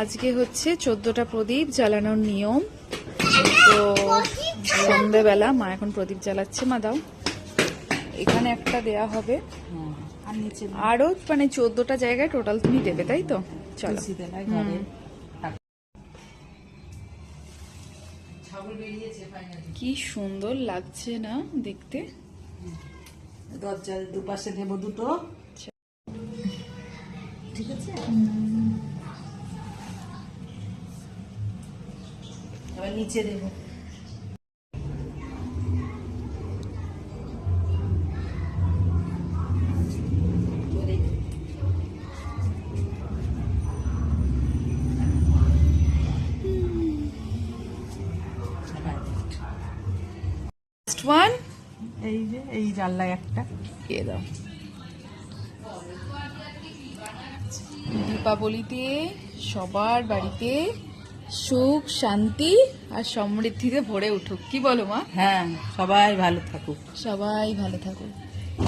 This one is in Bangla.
আজকে হচ্ছে চোদ্দটা প্রদীপ জ্বালানোর নিয়ম। তো সন্ধ্যেবেলা মা এখন প্রদীপ জ্বালাচ্ছে মা দাও। এখানে একটা দেয়া হবে। আর নিচে আরও মানে চোদ্দটা জায়গায় টোটাল তুমি দেবে তাই তো? চলো। কি সুন্দর লাগছে না দেখতে। দরজার দুপাশে দেবো দুটো। ঠিক আছে? এবার নিচে দেবো। এই যে এই জানলায় একটা। দিয়ে দাও। দীপাবলিতে সবার বাড়িতে সুখ শান্তি আর সমৃদ্ধিতে ভরে উঠুক। কি বলো মা? হ্যাঁ সবাই ভালো থাকুক। সবাই ভালো থাকুক।